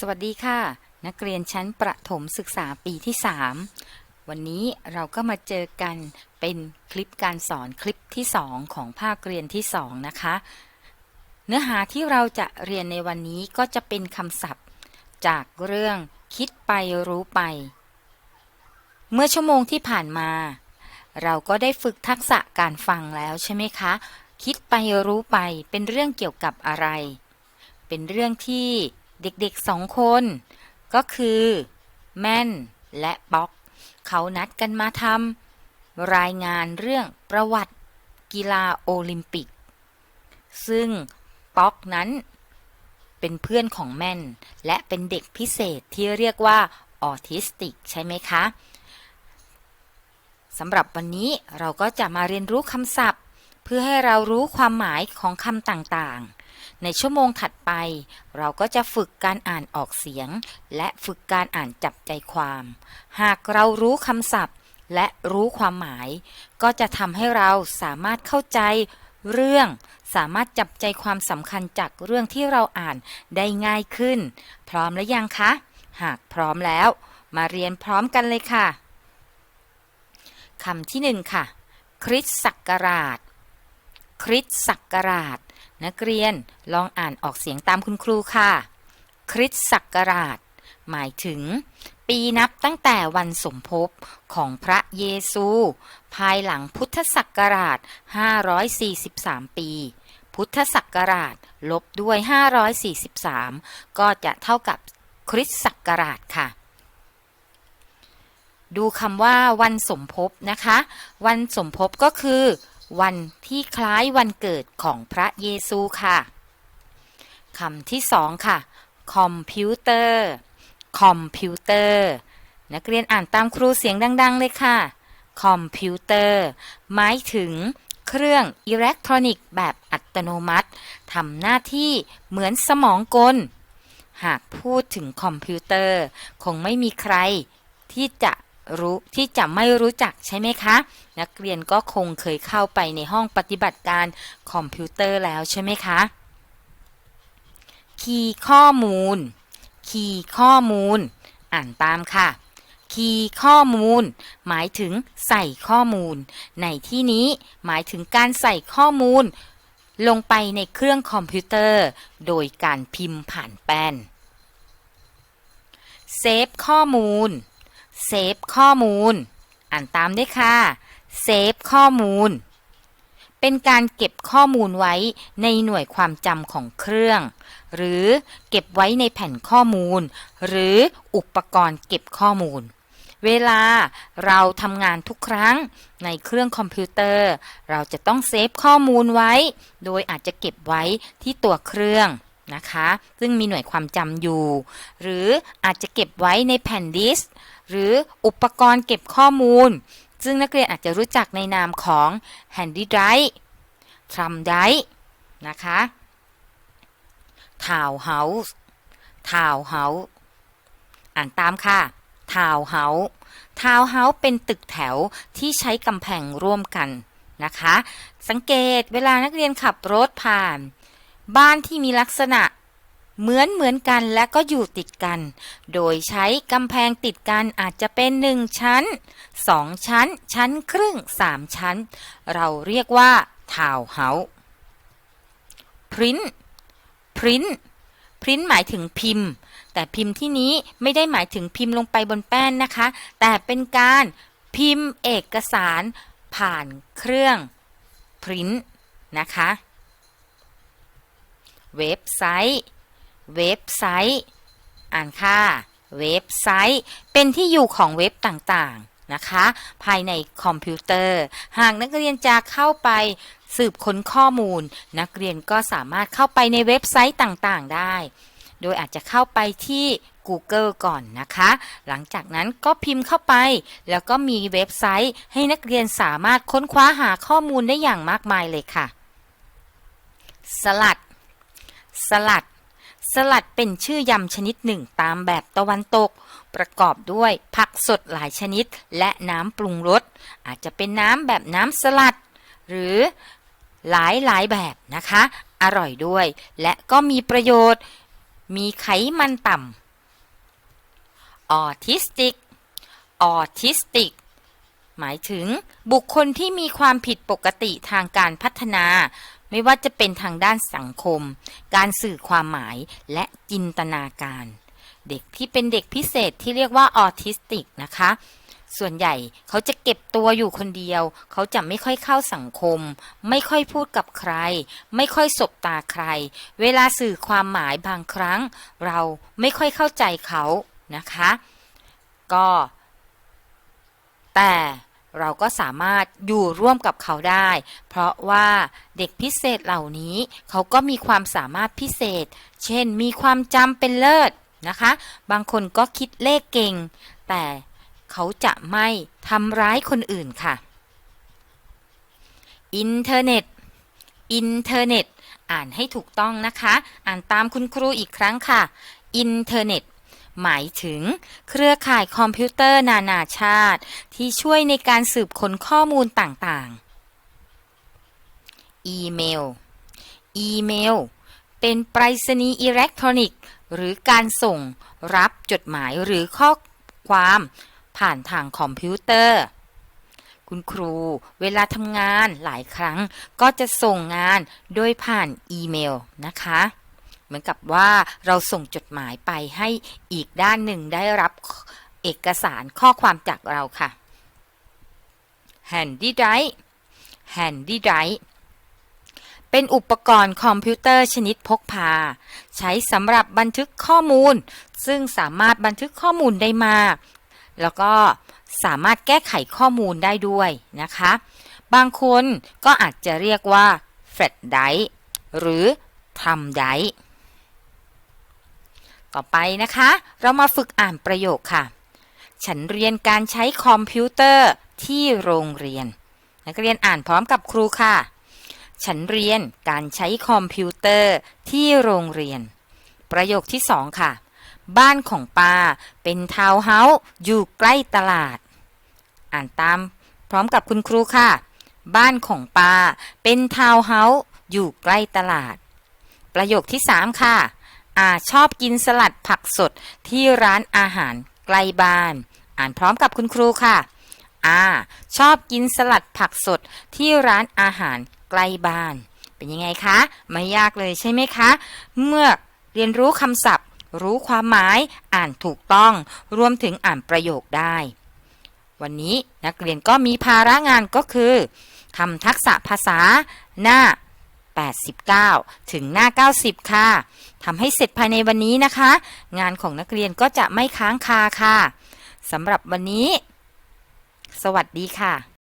สวัสดีค่ะ นักเรียนชั้นประถมศึกษาปีที่ 3 วันนี้เราก็มาเจอกันเป็นคลิปการสอนคลิปที่ 2 ของภาคเรียนที่ 2 นะคะ เนื้อหาที่เราจะเรียนในวันนี้ก็จะเป็นคำศัพท์ จากเรื่องคิดไปรู้ไป เมื่อชั่วโมงที่ผ่านมา เราก็ได้ฝึกทักษะการฟังแล้วใช่ไหมคะ คิดไปรู้ไปเป็นเรื่องเกี่ยวกับอะไร เป็นเรื่องที่ เด็กๆสองคน ก็คือ แม่นและป๊อก เขานัดกันมาทำรายงานเรื่องประวัติกีฬาโอลิมปิก ซึ่งป๊อกนั้นเป็นเพื่อนของแม่น และเป็นเด็กพิเศษที่เรียกว่าออทิสติกใช่ไหมคะสำหรับวันนี้เราก็จะมาเรียนรู้คำศัพท์ เพื่อให้เรารู้ความหมายของคำต่างๆ ในชั่วโมงถัดไป เราก็จะฝึกการอ่านออกเสียง และฝึกการอ่านจับใจความ หากเรารู้คำศัพท์ และรู้ความหมาย ก็จะทำให้เราสามารถเข้าใจเรื่องสามารถจับใจความสำคัญจากเรื่องที่เราอ่านได้ง่ายขึ้น พร้อมแล้วยังคะ หากพร้อมแล้ว มาเรียนพร้อมกันเลยค่ะคำที่หนึ่งค่ะ คริสต์ศักราช คริสต์ศักราช นักเรียนลองอ่านออกเสียงตามคุณครูค่ะ คริสต์ศักราช หมายถึง ปีนับตั้งแต่วันสมภพของพระเยซู ภายหลังพุทธศักราช 543 ปี พุทธศักราชลบด้วย 543 ก็จะเท่ากับคริสต์ศักราชค่ะดูคำว่าวันสมภพนะคะ วันสมภพก็คือ วันที่คล้ายวันเกิดของพระเยซูค่ะคำที่สองค่ะคอมพิวเตอร์คอมพิวเตอร์นักเรียนอ่านตามครูเสียงดัง ๆ เลยค่ะคอมพิวเตอร์หมายถึงเครื่องอิเล็กทรอนิกส์แบบอัตโนมัติทำหน้าที่เหมือนสมองกล หากพูดถึงคอมพิวเตอร์ คงไม่มีใครที่จะ รู้ที่จะไม่รู้จักใช่ไหมคะ นักเรียนก็คงเคยเข้าไปในห้องปฏิบัติการคอมพิวเตอร์แล้วใช่ไหมคะ คีย์ข้อมูล คีย์ข้อมูล อ่านตามค่ะคีย์ข้อมูล หมายถึงใส่ข้อมูล ในที่นี้หมายถึงการใส่ข้อมูล ลงไปในเครื่องคอมพิวเตอร์ โดยการพิมพ์ผ่านแป้น เซฟข้อมูล เซฟข้อมูล อ่านตามด้วยค่ะเซฟข้อมูล เป็นการเก็บข้อมูลไว้ในหน่วยความจำของเครื่อง หรือเก็บไว้ในแผ่นข้อมูล หรืออุปกรณ์เก็บข้อมูล เวลาเราทำงานทุกครั้งในเครื่องคอมพิวเตอร์ เราจะต้องเซฟข้อมูลไว้ โดยอาจจะเก็บไว้ที่ตัวเครื่อง นะคะ ซึ่งมีหน่วยความจำอยู่ หรืออาจจะเก็บไว้ในแผ่นดิสก์หรืออุปกรณ์เก็บข้อมูล ซึ่งนักเรียนอาจจะรู้จักในนามของ Handy Drive Thumb Drive นะคะ Town House Town House อ่านตามค่ะ Town House Town House เป็นตึกแถวที่ใช้กำแพงร่วมกันนะคะ สังเกตเวลานักเรียนขับรถผ่าน บ้านที่มีลักษณะเหมือนเหมือนกันและก็อยู่ติดกัน โดยใช้กำแพงติดกันอาจจะเป็น 1 ชั้น 2 ชั้น ชั้นครึ่ง 3 ชั้น เราเรียกว่าทาวเฮาส์พริ้นพริ้นพริ้นหมายถึงพิมพ์ แต่พิมพ์ที่นี้ไม่ได้หมายถึงพิมพ์ลงไปบนแป้นนะคะ แต่เป็นการพิมพ์เอกสารผ่านเครื่องพริ้นนะคะ เว็บไซต์ เว็บไซต์ อ่านค่ะ เว็บไซต์ เป็นที่อยู่ของเว็บต่างๆ นะคะ ภายในคอมพิวเตอร์ หากนักเรียนจะเข้าไปสืบค้นข้อมูล นักเรียนก็สามารถเข้าไปในเว็บไซต์ต่างๆ ได้ โดยอาจจะเข้าไปที่ Google ก่อนนะคะ หลังจากนั้นก็พิมพ์เข้าไป แล้วก็มีเว็บไซต์ให้นักเรียนสามารถค้นคว้าหาข้อมูลได้อย่างมากมายเลยค่ะ สลัด สลัด สลัดเป็นชื่อยำชนิดหนึ่งตามแบบตะวันตก ประกอบด้วยผักสดหลายชนิดและน้ำปรุงรส อาจจะเป็นน้ำแบบน้ำสลัด หรือหลายหลายแบบนะคะ อร่อยด้วย และก็มีประโยชน์ มีไขมันต่ autistic autistic หมายถึงบุคคลที่มีความผิดปกติทางการพัฒนา ไม่ว่าจะเป็นทางด้านสังคม การสื่อความหมายและจินตนาการ เด็กที่เป็นเด็กพิเศษที่เรียกว่าออทิสติกนะคะ ส่วนใหญ่เขาจะเก็บตัวอยู่คนเดียว เขาจะไม่ค่อยเข้าสังคม ไม่ค่อยพูดกับใคร ไม่ค่อยสบตาใคร เวลาสื่อความหมายบางครั้ง เราไม่ค่อยเข้าใจเขานะคะ ก็ แต่ เราก็สามารถอยู่ร่วมกับเขาได้ เพราะว่าเด็กพิเศษเหล่านี้เขาก็มีความสามารถพิเศษ เช่นมีความจำเป็นเลิศนะคะ บางคนก็คิดเลขเก่ง แต่เขาจะไม่ทำร้ายคนอื่นค่ะ อินเทอร์เน็ต อินเทอร์เน็ต อ่านให้ถูกต้องนะคะ อ่านตามคุณครูอีกครั้งค่ะ อินเทอร์เน็ต หมายถึง เครือข่ายคอมพิวเตอร์นานาชาติ ที่ช่วยในการสืบค้นข้อมูลต่างๆ อีเมล อีเมล เป็นไปรษณีย์อิเล็กทรอนิกส์ หรือการส่งรับจดหมายหรือข้อความผ่านทางคอมพิวเตอร์ คุณครูเวลาทำงานหลายครั้งก็จะส่งงานโดยผ่านอีเมลนะคะ เหมือนกับว่าเราส่งจดหมายไปให้อีกด้านหนึ่งได้รับเอกสารข้อความจากเราค่ะ Handy Drive Handy Drive เป็นอุปกรณ์คอมพิวเตอร์ชนิดพกพา ใช้สำหรับบันทึกข้อมูล ซึ่งสามารถบันทึกข้อมูลได้มาก แล้วก็สามารถแก้ไขข้อมูลได้ด้วยนะคะ บางคนก็อาจจะเรียกว่า flat drive หรือ thumb drive ต่อไปนะคะ เรามาฝึกอ่านประโยคค่ะ ฉันเรียนการใช้คอมพิวเตอร์ที่โรงเรียน นักเรียนอ่านพร้อมกับครูค่ะ ฉันเรียนการใช้คอมพิวเตอร์ที่โรงเรียน ประโยคที่สองค่ะ บ้านของป้าเป็นทาวน์เฮาส์อยู่ใกล้ตลาด อ่านตามพร้อมกับคุณครูค่ะ บ้านของป้าเป็นทาวน์เฮาส์อยู่ใกล้ตลาด ประโยคที่สามค่ะ อาชอบกินสลัดผักสดที่ร้านอาหารใกล้บ้าน อ่านพร้อมกับคุณครูค่ะอาชอบกินสลัดผักสดที่ร้านอาหารใกล้บ้าน เป็นยังไงคะ ไม่ยากเลยใช่ไหมคะ เมื่อเรียนรู้คำศัพท์ รู้ความหมาย อ่านถูกต้อง รวมถึงอ่านประโยคได้ วันนี้นักเรียนก็มีภาระงานก็คือทำทักษะภาษาหน้า 89 ถึงหน้า 90 ค่ะ ทำให้เสร็จภายในวันนี้นะคะ งานของนักเรียนก็จะไม่ค้างคาค่ะสำหรับวันนี้ สวัสดีค่ะ